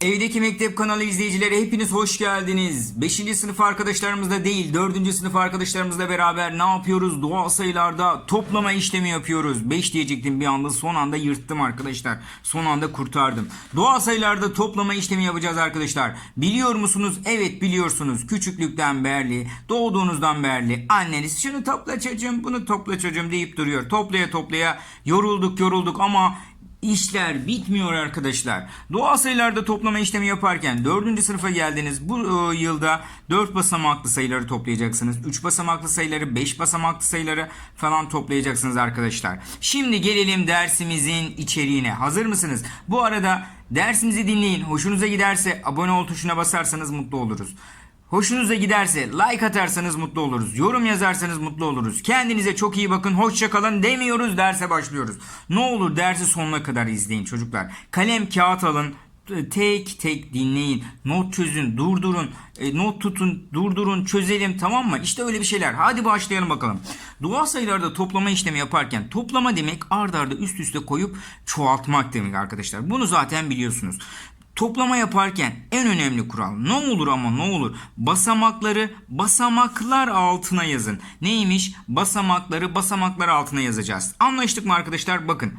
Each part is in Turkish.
Evdeki Mektep kanalı izleyicileri hepiniz hoş geldiniz. 5. sınıf arkadaşlarımızla değil 4. sınıf arkadaşlarımızla beraber ne yapıyoruz? Doğal sayılarda toplama işlemi yapıyoruz. 5 diyecektim bir anda son anda yırttım arkadaşlar. Son anda kurtardım. Doğal sayılarda toplama işlemi yapacağız arkadaşlar. Biliyor musunuz? Evet biliyorsunuz. Küçüklükten beri, doğduğunuzdan beri anneniz şunu topla çocuğum bunu topla çocuğum deyip duruyor. Toplaya toplaya yorulduk yorulduk ama İşler bitmiyor arkadaşlar. Doğal sayılarda toplama işlemi yaparken 4. sınıfa geldiniz. Bu e, yılda 4 basamaklı sayıları toplayacaksınız. 3 basamaklı sayıları, 5 basamaklı sayıları falan toplayacaksınız arkadaşlar. Şimdi gelelim dersimizin içeriğine. Hazır mısınız? Bu arada dersimizi dinleyin. Hoşunuza giderse abone ol tuşuna basarsanız mutlu oluruz. Hoşunuza giderse like atarsanız mutlu oluruz. Yorum yazarsanız mutlu oluruz. Kendinize çok iyi bakın. Hoşça kalın demiyoruz. Derse başlıyoruz. Ne olur dersi sonuna kadar izleyin çocuklar. Kalem kağıt alın. Tek tek dinleyin. Not çözün. Durdurun. e, not tutun. Durdurun. Çözelim. Tamam mı? İşte öyle bir şeyler. Hadi başlayalım bakalım. Doğal sayılarda toplama işlemi yaparken toplama demek ard arda üst üste koyup çoğaltmak demek arkadaşlar. Bunu zaten biliyorsunuz. Toplama yaparken en önemli kural ne olur ama ne olur basamakları basamaklar altına yazın. Neymiş? Basamakları basamaklar altına yazacağız. Anlaştık mı arkadaşlar? Bakın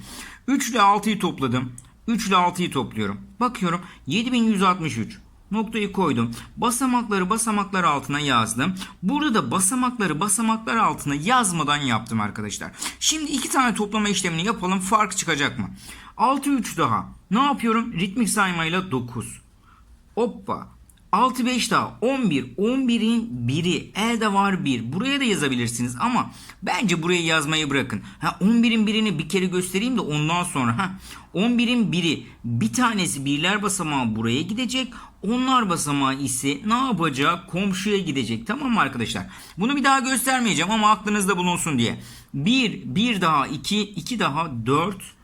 3 ile 6'yı topladım. 3 ile 6'yı topluyorum. Bakıyorum 7163. Noktayı koydum. Basamakları basamaklar altına yazdım. Burada da basamakları basamaklar altına yazmadan yaptım arkadaşlar. Şimdi iki tane toplama işlemini yapalım. Fark çıkacak mı? 6 3 daha. Ne yapıyorum? Ritmik saymayla 9. Hoppa. 6 5 daha 11. 11'in biri elde var 1. Buraya da yazabilirsiniz ama bence buraya yazmayı bırakın. Ha 11'in birini bir kere göstereyim de ondan sonra ha 11'in biri bir tanesi birler basamağı buraya gidecek. Onlar basamağı ise ne yapacak? Komşuya gidecek. Tamam mı arkadaşlar? Bunu bir daha göstermeyeceğim ama aklınızda bulunsun diye. 1, 1 daha 2, 2 daha 4,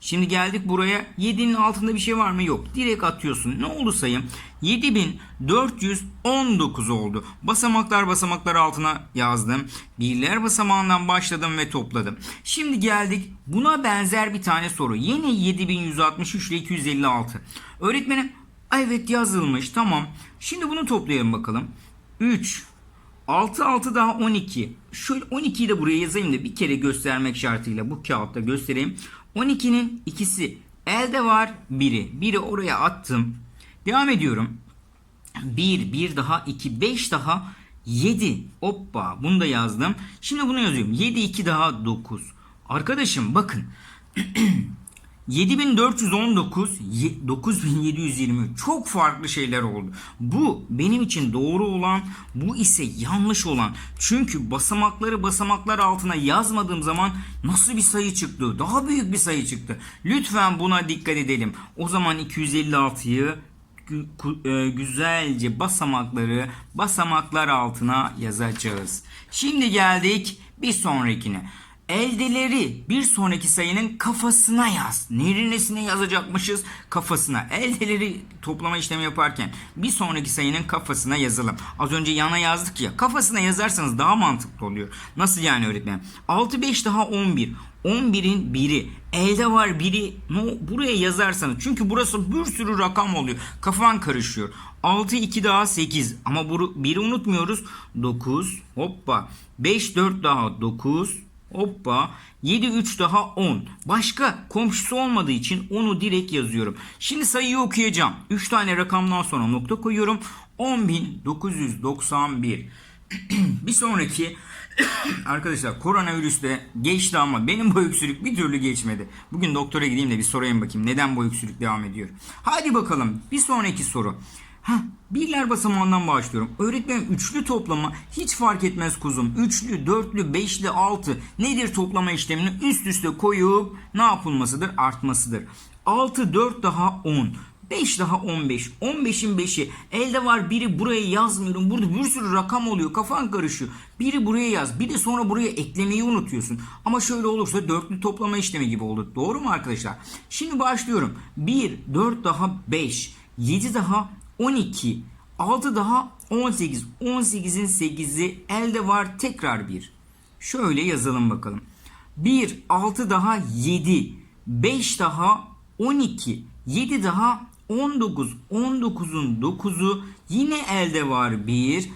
Şimdi geldik buraya. 7'nin altında bir şey var mı? Yok. Direkt atıyorsun. Ne oldu sayım? 7419 oldu. Basamaklar basamaklar altına yazdım. Birler basamağından başladım ve topladım. Şimdi geldik. Buna benzer bir tane soru. Yine 7163 ile 256. Öğretmenim evet yazılmış. Tamam. Şimdi bunu toplayalım bakalım. 3 6 6 daha 12. Şöyle 12'yi de buraya yazayım da bir kere göstermek şartıyla bu kağıtta göstereyim. 12'nin ikisi elde var biri. Biri oraya attım. Devam ediyorum. 1, 1 daha 2, 5 daha 7. Hoppa bunu da yazdım. Şimdi bunu yazıyorum. 7, 2 daha 9. Arkadaşım bakın. 7419 ye- 9723 çok farklı şeyler oldu. Bu benim için doğru olan, bu ise yanlış olan. Çünkü basamakları basamaklar altına yazmadığım zaman nasıl bir sayı çıktı? Daha büyük bir sayı çıktı. Lütfen buna dikkat edelim. O zaman 256'yı gü- ku- e, güzelce basamakları basamaklar altına yazacağız. Şimdi geldik bir sonrakine. Eldeleri bir sonraki sayının kafasına yaz. Neresine yazacakmışız? Kafasına. Eldeleri toplama işlemi yaparken bir sonraki sayının kafasına yazalım. Az önce yana yazdık ya. Kafasına yazarsanız daha mantıklı oluyor. Nasıl yani öğretmenim? 6 5 daha 11. 11'in biri. Elde var biri. No, buraya yazarsanız. Çünkü burası bir sürü rakam oluyor. Kafan karışıyor. 6 2 daha 8. Ama bu biri unutmuyoruz. 9. Hoppa. 5 4 daha 9. Hoppa 7 3 daha 10. Başka komşusu olmadığı için onu direkt yazıyorum. Şimdi sayıyı okuyacağım. 3 tane rakamdan sonra nokta koyuyorum. 10.991. bir sonraki arkadaşlar koronavirüs de geçti ama benim bu öksürük bir türlü geçmedi. Bugün doktora gideyim de bir sorayım bakayım neden bu öksürük devam ediyor. Hadi bakalım bir sonraki soru. Heh, birler basamağından başlıyorum. Öğretmenim üçlü toplama hiç fark etmez kuzum. Üçlü, dörtlü, beşli, altı nedir toplama işlemini üst üste koyup ne yapılmasıdır? Artmasıdır. 6, 4 daha 10. 5 daha 15. 15'in 5'i. Elde var biri buraya yazmıyorum. Burada bir sürü rakam oluyor. Kafan karışıyor. Biri buraya yaz. Bir de sonra buraya eklemeyi unutuyorsun. Ama şöyle olursa dörtlü toplama işlemi gibi olur. Doğru mu arkadaşlar? Şimdi başlıyorum. 1, 4 daha 5. 7 daha 12. 6 daha 18. 18'in 8'i elde var tekrar 1. Şöyle yazalım bakalım. 1, 6 daha 7. 5 daha 12. 7 daha 19. 19'un 9'u yine elde var 1.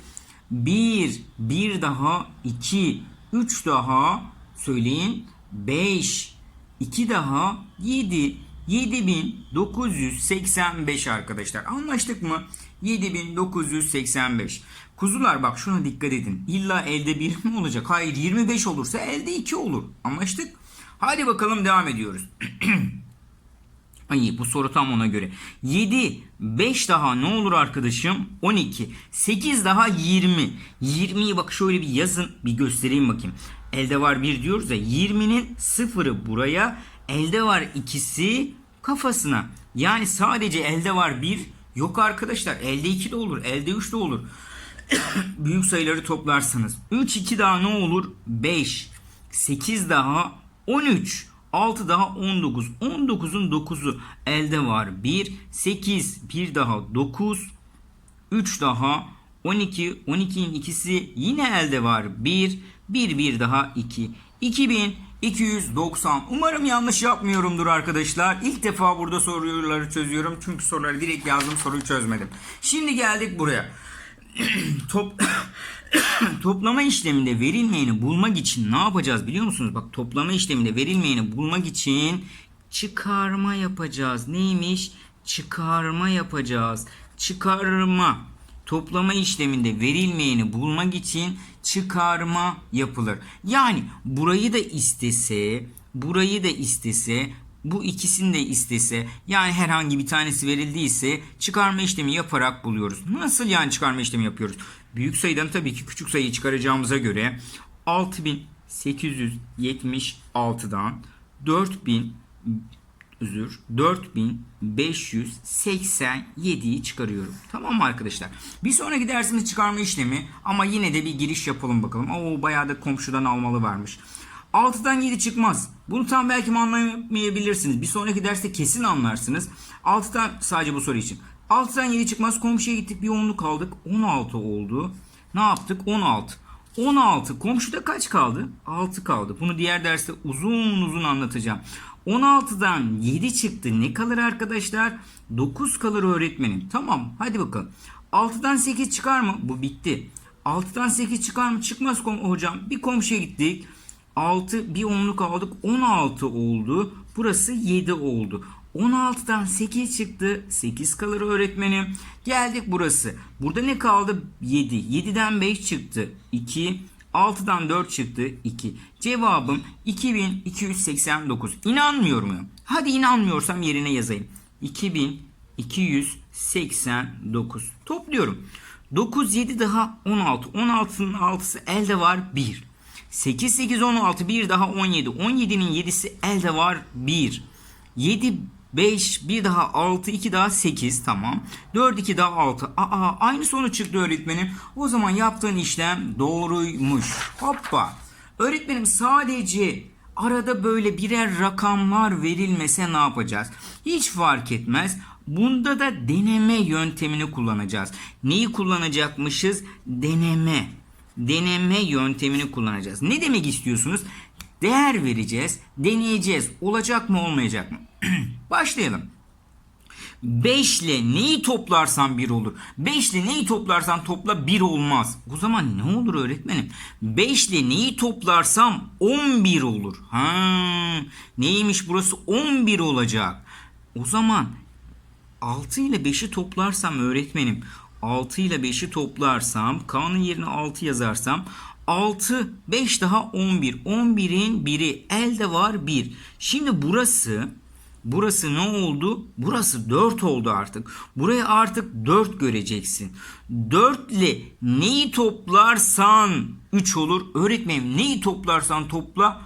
1. 1 daha 2. 3 daha söyleyin 5. 2 daha 7. 7985 arkadaşlar. Anlaştık mı? 7985. Kuzular bak şuna dikkat edin. İlla elde 1 mi olacak? Hayır 25 olursa elde 2 olur. Anlaştık? Hadi bakalım devam ediyoruz. Ay bu soru tam ona göre. 7, 5 daha ne olur arkadaşım? 12. 8 daha 20. 20'yi bak şöyle bir yazın bir göstereyim bakayım. Elde var 1 diyoruz ya 20'nin sıfırı buraya elde var ikisi kafasına. Yani sadece elde var 1 yok arkadaşlar. Elde 2 de olur. Elde 3 de olur. Büyük sayıları toplarsanız. 3 2 daha ne olur? 5. 8 daha 13. 6 daha 19. 19'un 9'u elde var. 1. 8. 1 daha 9. 3 daha 12. 12'nin ikisi yine elde var. 1. 1 1 daha 2. 2290. Umarım yanlış yapmıyorumdur arkadaşlar. İlk defa burada soruları çözüyorum. Çünkü soruları direkt yazdım soruyu çözmedim. Şimdi geldik buraya. Top toplama işleminde verilmeyeni bulmak için ne yapacağız biliyor musunuz? Bak toplama işleminde verilmeyeni bulmak için çıkarma yapacağız. Neymiş? Çıkarma yapacağız. Çıkarma. Toplama işleminde verilmeyeni bulmak için çıkarma yapılır. Yani burayı da istese, burayı da istese, bu ikisini de istese yani herhangi bir tanesi verildiyse çıkarma işlemi yaparak buluyoruz. Nasıl yani çıkarma işlemi yapıyoruz? Büyük sayıdan tabii ki küçük sayıyı çıkaracağımıza göre 6876'dan 4000 özür 4587'yi çıkarıyorum. Tamam mı arkadaşlar? Bir sonraki dersimiz çıkarma işlemi ama yine de bir giriş yapalım bakalım. Oo bayağı da komşudan almalı varmış. 6'dan 7 çıkmaz. Bunu tam belki anlamayabilirsiniz. Bir sonraki derste kesin anlarsınız. 6'dan sadece bu soru için. 6'dan 7 çıkmaz. Komşuya gittik bir onluk aldık. 16 oldu. Ne yaptık? 16. 16. Komşuda kaç kaldı? 6 kaldı. Bunu diğer derste uzun uzun anlatacağım. 16'dan 7 çıktı. Ne kalır arkadaşlar? 9 kalır öğretmenim. Tamam hadi bakalım. 6'dan 8 çıkar mı? Bu bitti. 6'dan 8 çıkar mı? Çıkmaz kom- hocam. Bir komşuya gittik. 6 bir onluk aldık 16 oldu. Burası 7 oldu. 16'dan 8 çıktı. 8 kalır öğretmenim. Geldik burası. Burada ne kaldı? 7. 7'den 5 çıktı. 2. 6'dan 4 çıktı. 2. Cevabım 2289. İnanmıyor muyum? Hadi inanmıyorsam yerine yazayım. 2289. Topluyorum. 9 7 daha 16. 16'nın 6'sı elde var 1. 8 8 16 bir daha 17. 17'nin 7'si elde var 1. 7 5 bir daha 6 2 daha 8 tamam. 4 2 daha 6. Aa aynı sonuç çıktı öğretmenim. O zaman yaptığın işlem doğruymuş. Hoppa. Öğretmenim sadece arada böyle birer rakamlar verilmese ne yapacağız? Hiç fark etmez. Bunda da deneme yöntemini kullanacağız. Neyi kullanacakmışız? Deneme deneme yöntemini kullanacağız. Ne demek istiyorsunuz? Değer vereceğiz, deneyeceğiz. Olacak mı olmayacak mı? Başlayalım. 5 ile neyi toplarsan 1 olur. 5 ile neyi toplarsan topla 1 olmaz. O zaman ne olur öğretmenim? 5 ile neyi toplarsam 11 olur. Ha, neymiş burası 11 olacak. O zaman 6 ile 5'i toplarsam öğretmenim 6 ile 5'i toplarsam K'nın yerine 6 yazarsam 6 5 daha 11. 11'in biri elde var 1. Şimdi burası burası ne oldu? Burası 4 oldu artık. Buraya artık 4 göreceksin. 4 ile neyi toplarsan 3 olur. Öğretmenim neyi toplarsan topla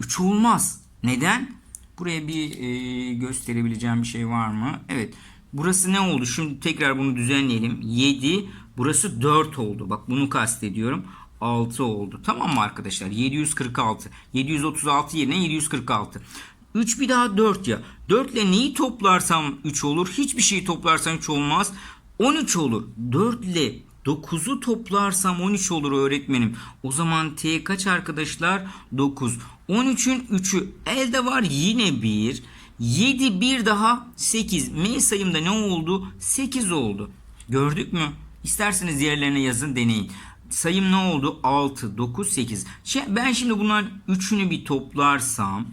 3 olmaz. Neden? Buraya bir e, gösterebileceğim bir şey var mı? Evet. Burası ne oldu? Şimdi tekrar bunu düzenleyelim. 7. Burası 4 oldu. Bak bunu kastediyorum. 6 oldu. Tamam mı arkadaşlar? 746. 736 yerine 746. 3 bir daha 4 ya. 4 ile neyi toplarsam 3 olur? Hiçbir şeyi toplarsam 3 olmaz. 13 olur. 4 ile 9'u toplarsam 13 olur öğretmenim. O zaman T kaç arkadaşlar? 9. 13'ün 3'ü elde var yine 1. 7 bir daha 8. M sayımda ne oldu? 8 oldu. Gördük mü? İsterseniz diğerlerine yazın deneyin. Sayım ne oldu? 6, 9, 8. Şey, ben şimdi bunların üçünü bir toplarsam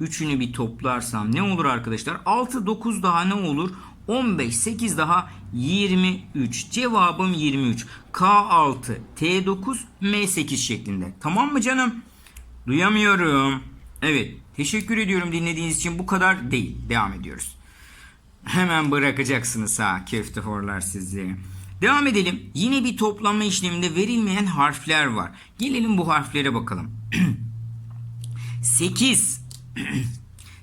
üçünü bir toplarsam ne olur arkadaşlar? 6, 9 daha ne olur? 15, 8 daha 23. Cevabım 23. K6, T9, M8 şeklinde. Tamam mı canım? Duyamıyorum. Evet. Teşekkür ediyorum dinlediğiniz için. Bu kadar değil. Devam ediyoruz. Hemen bırakacaksınız ha köfte horlar sizi. Devam edelim. Yine bir toplama işleminde verilmeyen harfler var. Gelelim bu harflere bakalım. 8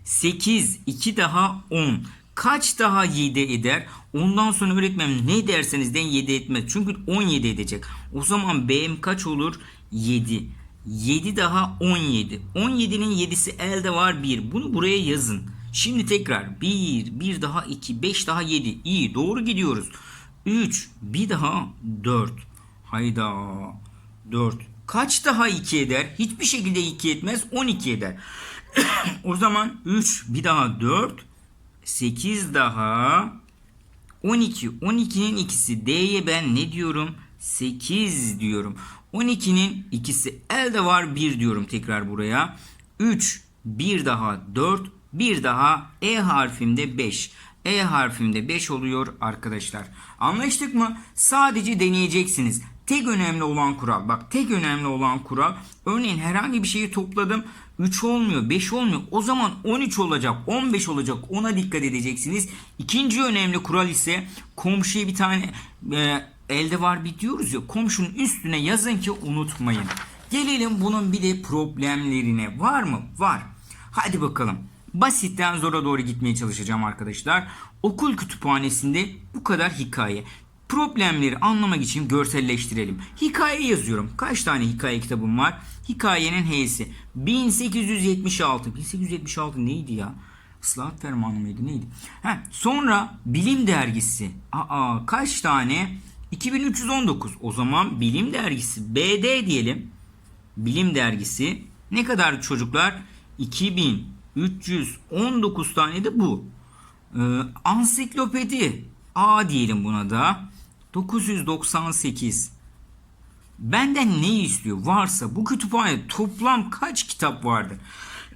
8 2 daha 10 kaç daha 7 eder? Ondan sonra öğretmenim ne derseniz den 7 etmez. Çünkü 17 edecek. O zaman B'm kaç olur? 7. 7 daha 17. 17'nin 7'si elde var 1. Bunu buraya yazın. Şimdi tekrar 1, 1 daha 2, 5 daha 7. İyi doğru gidiyoruz. 3, bir daha 4. Hayda 4. Kaç daha 2 eder? Hiçbir şekilde 2 etmez 12 eder. o zaman 3 bir daha 4 8 daha 12. 12'nin ikisi D'ye ben ne diyorum? 8 diyorum. 12'nin ikisi elde var 1 diyorum tekrar buraya. 3 bir daha 4 bir daha E harfimde 5. E harfimde 5 oluyor arkadaşlar. Anlaştık mı? Sadece deneyeceksiniz. Tek önemli olan kural. Bak tek önemli olan kural. Örneğin herhangi bir şeyi topladım. 3 olmuyor, 5 olmuyor. O zaman 13 olacak, 15 olacak. Ona dikkat edeceksiniz. İkinci önemli kural ise komşuya bir tane e, elde var bir diyoruz ya. Komşunun üstüne yazın ki unutmayın. Gelelim bunun bir de problemlerine. Var mı? Var. Hadi bakalım. Basitten zora doğru gitmeye çalışacağım arkadaşlar. Okul kütüphanesinde bu kadar hikaye. Problemleri anlamak için görselleştirelim. Hikaye yazıyorum. Kaç tane hikaye kitabım var? Hikayenin H'si. 1876. 1876 neydi ya? Islahat fermanı mıydı neydi? Heh, sonra Bilim Dergisi. Aa kaç tane? 2319. O zaman Bilim Dergisi. BD diyelim. Bilim Dergisi. Ne kadar çocuklar? 2319 tane de bu. Ee, ansiklopedi. A diyelim buna da. 998. Benden ne istiyor? Varsa bu kütüphane toplam kaç kitap vardır?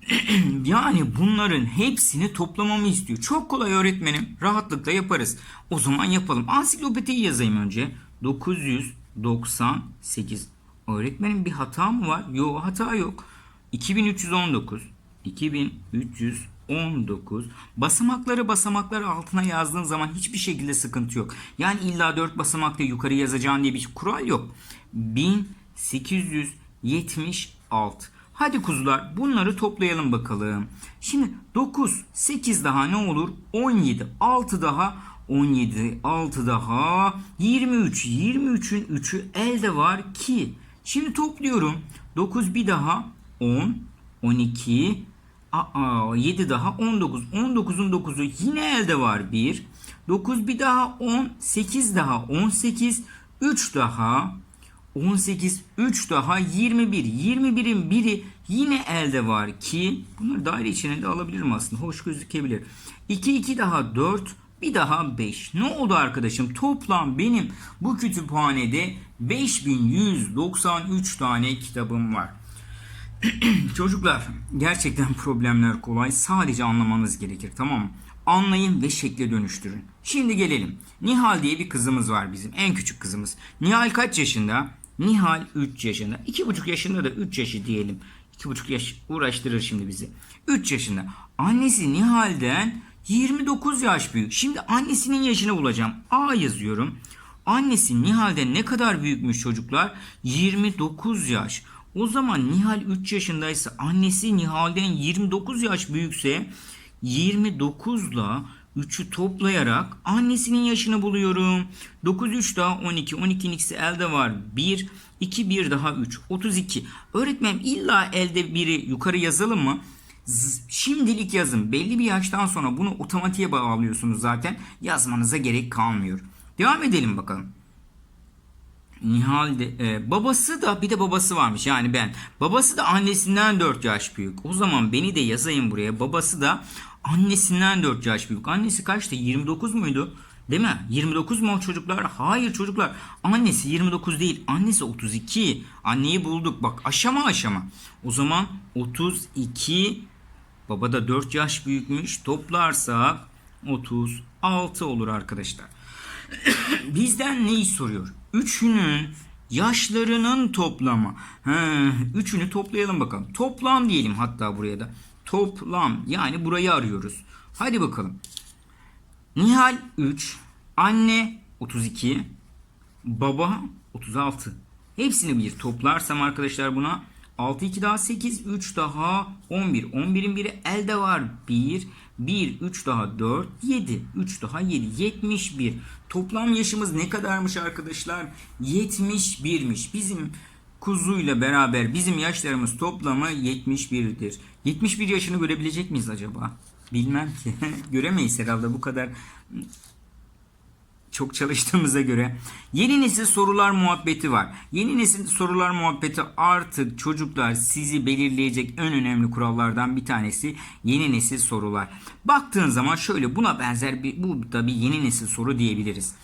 yani bunların hepsini toplamamı istiyor. Çok kolay öğretmenim. Rahatlıkla yaparız. O zaman yapalım. Ansiklopediyi yazayım önce. 998. Öğretmenim bir hata mı var? Yok hata yok. 2319. 2319. Basamakları basamakları altına yazdığın zaman hiçbir şekilde sıkıntı yok. Yani illa 4 basamakla yukarı yazacağın diye bir kural yok. 1876. Hadi kuzular bunları toplayalım bakalım. Şimdi 9, 8 daha ne olur? 17, 6 daha 17, 6 daha 23. 23'ün 3'ü elde var ki. Şimdi topluyorum. 9 bir daha 10, 12, aa, 7 daha 19. 19'un 9'u yine elde var 1. 9 bir daha 10, 8 daha 18, 3 daha 18, 3 daha 21. 21'in biri yine elde var ki bunları daire içine de alabilirim aslında. Hoş gözükebilir. 2, 2 daha 4, bir daha 5. Ne oldu arkadaşım? Toplam benim bu kütüphanede 5193 tane kitabım var. Çocuklar gerçekten problemler kolay. Sadece anlamanız gerekir tamam mı? Anlayın ve şekle dönüştürün. Şimdi gelelim. Nihal diye bir kızımız var bizim. En küçük kızımız. Nihal kaç yaşında? Nihal 3 yaşında. 2,5 yaşında da 3 yaşı diyelim. 2,5 yaş uğraştırır şimdi bizi. 3 yaşında. Annesi Nihal'den 29 yaş büyük. Şimdi annesinin yaşını bulacağım. A yazıyorum. Annesi Nihal'den ne kadar büyükmüş çocuklar? 29 yaş. O zaman Nihal 3 yaşındaysa annesi Nihal'den 29 yaş büyükse 29 ile 3'ü toplayarak annesinin yaşını buluyorum. 9 3 daha 12. 12'nin ikisi elde var. 1 2 1 daha 3. 32. Öğretmenim illa elde 1'i yukarı yazalım mı? Şimdilik yazın. Belli bir yaştan sonra bunu otomatiğe bağlıyorsunuz zaten. Yazmanıza gerek kalmıyor. Devam edelim bakalım. Nihal de, e, babası da bir de babası varmış yani ben. Babası da annesinden 4 yaş büyük. O zaman beni de yazayım buraya. Babası da annesinden 4 yaş büyük. Annesi kaçtı? 29 muydu? Değil mi? 29 mu çocuklar? Hayır çocuklar. Annesi 29 değil. Annesi 32. Anneyi bulduk. Bak aşama aşama. O zaman 32 baba da 4 yaş büyükmüş. Toplarsak 36 olur arkadaşlar. Bizden neyi soruyor? Üçünün yaşlarının toplamı. He, üçünü toplayalım bakalım. Toplam diyelim hatta buraya da. Toplam yani burayı arıyoruz. Hadi bakalım. Nihal 3, anne 32, baba 36. Hepsini bir toplarsam arkadaşlar buna 6 2 daha 8 3 daha 11. 11'in biri elde var. 1 1 3 daha 4 7 3 daha 7 71. Toplam yaşımız ne kadarmış arkadaşlar? 71'miş. Bizim kuzuyla beraber bizim yaşlarımız toplamı 71'dir. 71 yaşını görebilecek miyiz acaba? Bilmem ki. Göremeyiz herhalde bu kadar çok çalıştığımıza göre. Yeni nesil sorular muhabbeti var. Yeni nesil sorular muhabbeti artık çocuklar sizi belirleyecek en önemli kurallardan bir tanesi yeni nesil sorular. Baktığın zaman şöyle buna benzer bir bu da bir yeni nesil soru diyebiliriz.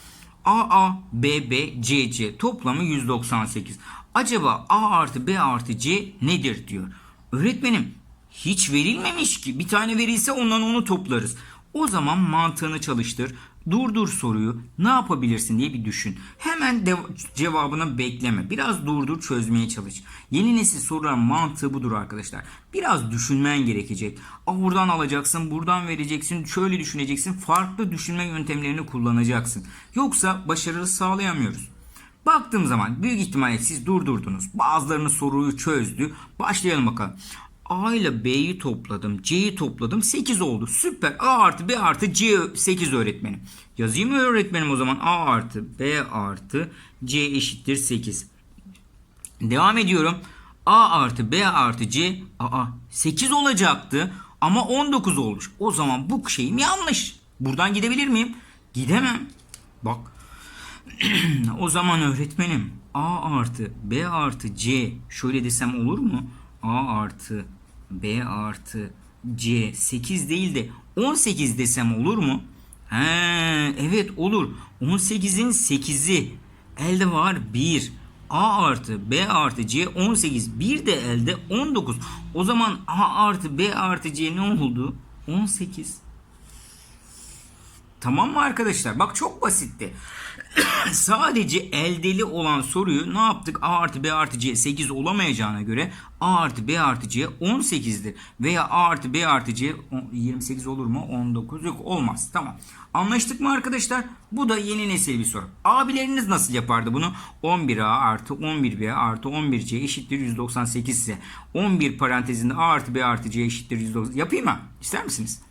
AA, BB, CC toplamı 198. Acaba A artı B artı C nedir diyor. Öğretmenim hiç verilmemiş ki. Bir tane verilse ondan onu toplarız. O zaman mantığını çalıştır. Durdur soruyu. Ne yapabilirsin diye bir düşün. Hemen de- cevabını bekleme. Biraz durdur çözmeye çalış. Yeni nesil soruların mantığı budur arkadaşlar. Biraz düşünmen gerekecek. Aa, buradan alacaksın, buradan vereceksin, şöyle düşüneceksin. Farklı düşünme yöntemlerini kullanacaksın. Yoksa başarı sağlayamıyoruz. Baktığım zaman büyük ihtimalle siz durdurdunuz. Bazılarının soruyu çözdü. Başlayalım bakalım. A ile B'yi topladım. C'yi topladım. 8 oldu. Süper. A artı B artı C 8 öğretmenim. Yazayım mı öğretmenim o zaman? A artı B artı C eşittir 8. Devam ediyorum. A artı B artı C. Aa 8 olacaktı. Ama 19 olmuş. O zaman bu şeyim yanlış. Buradan gidebilir miyim? Gidemem. Bak o zaman öğretmenim A artı B artı C şöyle desem olur mu? A artı B artı C 8 değil de 18 desem olur mu? He, evet olur. 18'in 8'i elde var 1. A artı B artı C 18. Bir de elde 19. O zaman A artı B artı C ne oldu? 18. Tamam mı arkadaşlar? Bak çok basitti. Sadece eldeli olan soruyu ne yaptık? A artı B artı C 8 olamayacağına göre A artı B artı C 18'dir. Veya A artı B artı C on- 28 olur mu? 19 yok olmaz. Tamam. Anlaştık mı arkadaşlar? Bu da yeni nesil bir soru. Abileriniz nasıl yapardı bunu? 11A artı 11B artı 11C eşittir 198 ise 11 parantezinde A artı B artı C eşittir 198. Yapayım mı? İster misiniz?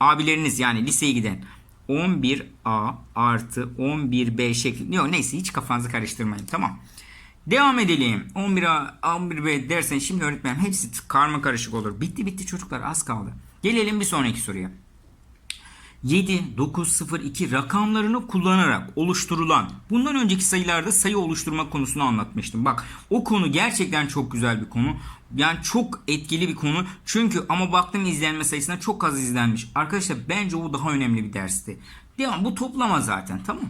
abileriniz yani liseye giden 11A artı 11B şeklinde. Yok neyse hiç kafanızı karıştırmayın tamam. Devam edelim. 11A 11B dersen şimdi öğretmenim hepsi karma karışık olur. Bitti bitti çocuklar az kaldı. Gelelim bir sonraki soruya. 7, 9, 0, 2 rakamlarını kullanarak oluşturulan bundan önceki sayılarda sayı oluşturma konusunu anlatmıştım. Bak o konu gerçekten çok güzel bir konu. Yani çok etkili bir konu. Çünkü ama baktım izlenme sayısına çok az izlenmiş. Arkadaşlar bence o daha önemli bir dersti. Devam bu toplama zaten tamam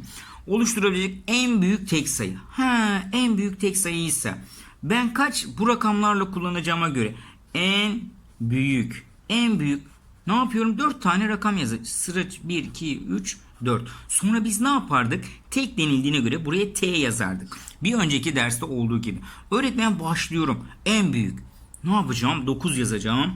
Oluşturabilecek en büyük tek sayı. Ha en büyük tek sayı ise ben kaç bu rakamlarla kullanacağıma göre en büyük en büyük ne yapıyorum? 4 tane rakam yazı. Sıra 1, 2, 3, 4. Sonra biz ne yapardık? Tek denildiğine göre buraya T yazardık. Bir önceki derste olduğu gibi. Öğretmen başlıyorum. En büyük. Ne yapacağım? 9 yazacağım.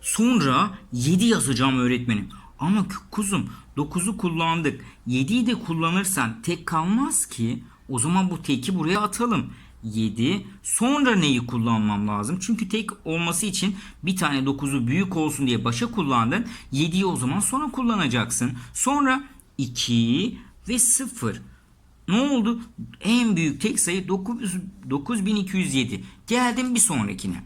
Sonra 7 yazacağım öğretmenim. Ama kuzum 9'u kullandık. 7'yi de kullanırsan tek kalmaz ki. O zaman bu teki buraya atalım. 7. Sonra neyi kullanmam lazım? Çünkü tek olması için bir tane 9'u büyük olsun diye başa kullandın. 7'yi o zaman sonra kullanacaksın. Sonra 2 ve 0. Ne oldu? En büyük tek sayı 9, 9207. Geldim bir sonrakine.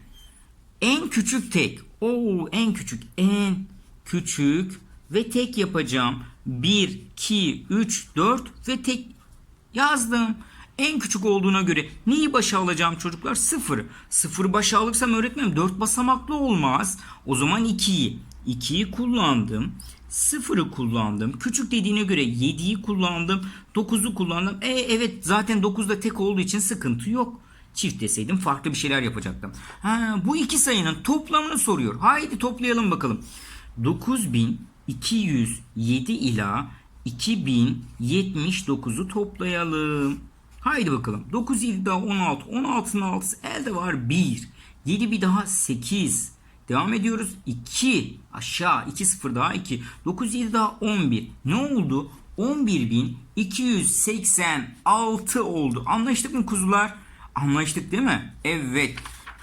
En küçük tek. Oo en küçük. En küçük ve tek yapacağım. 1, 2, 3, 4 ve tek yazdım. En küçük olduğuna göre neyi başa alacağım çocuklar? Sıfır. Sıfır başa alırsam öğretmenim 4 basamaklı olmaz. O zaman 2'yi. 2'yi kullandım. Sıfırı kullandım. Küçük dediğine göre 7'yi kullandım. 9'u kullandım. E evet zaten 9'da tek olduğu için sıkıntı yok. Çift deseydim farklı bir şeyler yapacaktım. Ha, bu iki sayının toplamını soruyor. Haydi toplayalım bakalım. 9207 ila 2079'u toplayalım. Haydi bakalım. 9 7 daha 16. 16'nın 6'sı elde var 1. 7 bir daha 8. Devam ediyoruz. 2 aşağı 2 0 daha 2. 9 7 daha 11. Ne oldu? 11.286 oldu. Anlaştık mı kuzular? Anlaştık değil mi? Evet.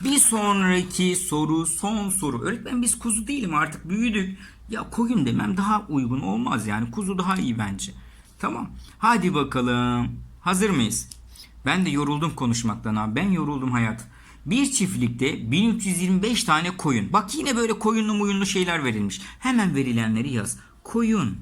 Bir sonraki soru son soru. Öğretmen biz kuzu değilim artık büyüdük. Ya koyun demem daha uygun olmaz yani. Kuzu daha iyi bence. Tamam. Hadi bakalım. Hazır mıyız? Ben de yoruldum konuşmaktan abi. Ben yoruldum hayat. Bir çiftlikte 1325 tane koyun. Bak yine böyle koyunlu muyunlu şeyler verilmiş. Hemen verilenleri yaz. Koyun.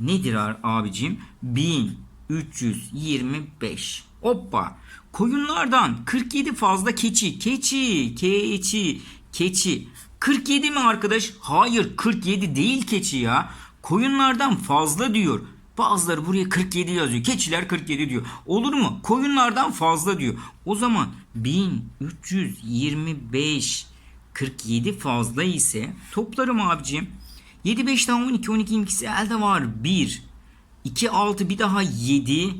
Nedir abicim? 1325. Hoppa. Koyunlardan 47 fazla keçi. Keçi, keçi, keçi. 47 mi arkadaş? Hayır 47 değil keçi ya. Koyunlardan fazla diyor. Bazıları buraya 47 yazıyor. Keçiler 47 diyor. Olur mu? Koyunlardan fazla diyor. O zaman 1325 47 fazla ise toplarım abicim. 7 5 daha 12 12 ikisi elde var 1. 2 6 bir daha 7.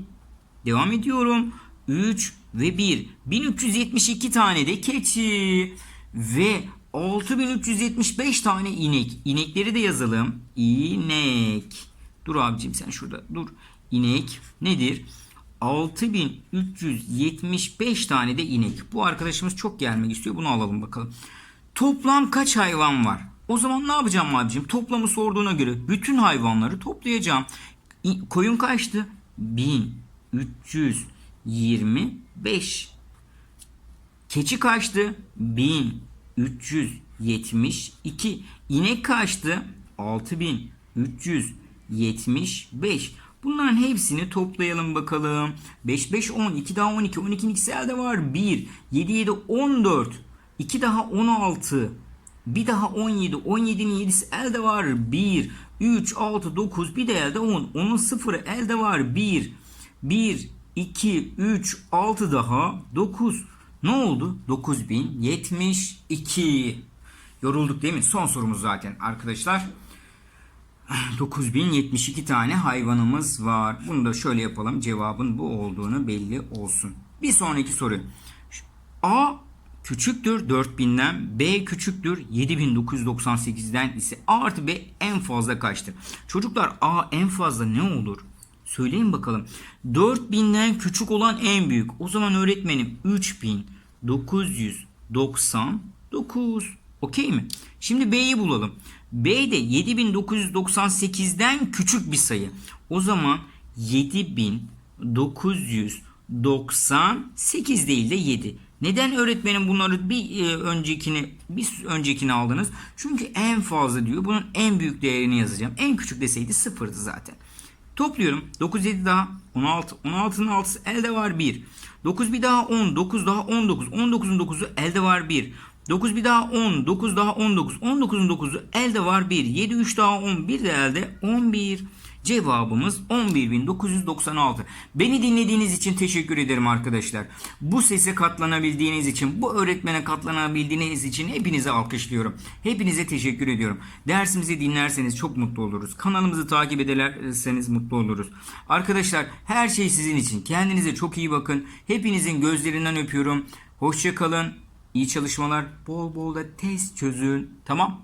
Devam ediyorum. 3 ve 1. 1372 tane de keçi ve 6375 tane inek. İnekleri de yazalım. İnek. Dur abicim sen şurada dur. İnek nedir? 6375 tane de inek. Bu arkadaşımız çok gelmek istiyor. Bunu alalım bakalım. Toplam kaç hayvan var? O zaman ne yapacağım abicim? Toplamı sorduğuna göre bütün hayvanları toplayacağım. Koyun kaçtı? 1325. Keçi kaçtı? 1372. İnek kaçtı? 6375. Bunların hepsini toplayalım bakalım. 5 5 10 2 daha 12 12'nin ikisi elde var. 1 7 7 14 2 daha 16 bir daha 17 17'nin 7'si elde var. 1 3 6 9 bir de elde 10 10'un sıfırı elde var. 1 1 2 3 6 daha 9 ne oldu? 9072 yorulduk değil mi? Son sorumuz zaten arkadaşlar 9072 tane hayvanımız var. Bunu da şöyle yapalım. Cevabın bu olduğunu belli olsun. Bir sonraki soru. A küçüktür 4000'den, B küçüktür 7998'den ise A artı B en fazla kaçtır? Çocuklar A en fazla ne olur? Söyleyin bakalım. 4000'den küçük olan en büyük. O zaman öğretmenim 3999. Okey mi? Şimdi B'yi bulalım. B de 7998'den küçük bir sayı. O zaman 7998 değil de 7. Neden öğretmenim bunları bir e, öncekini bir öncekini aldınız? Çünkü en fazla diyor. Bunun en büyük değerini yazacağım. En küçük deseydi sıfırdı zaten. Topluyorum. 9 7 daha 16. 16'nın 6'sı elde var 1. 9 bir daha 10. 9 daha 19. 19'un 9'u elde var 1. 9 bir daha 10. 9 daha 19. 19'un 9'u elde var 1. 7 3 daha 10. Bir de elde 11. Cevabımız 11.996. Beni dinlediğiniz için teşekkür ederim arkadaşlar. Bu sese katlanabildiğiniz için, bu öğretmene katlanabildiğiniz için hepinize alkışlıyorum. Hepinize teşekkür ediyorum. Dersimizi dinlerseniz çok mutlu oluruz. Kanalımızı takip ederseniz mutlu oluruz. Arkadaşlar her şey sizin için. Kendinize çok iyi bakın. Hepinizin gözlerinden öpüyorum. Hoşça kalın. İyi çalışmalar. Bol bol da test çözün. Tamam?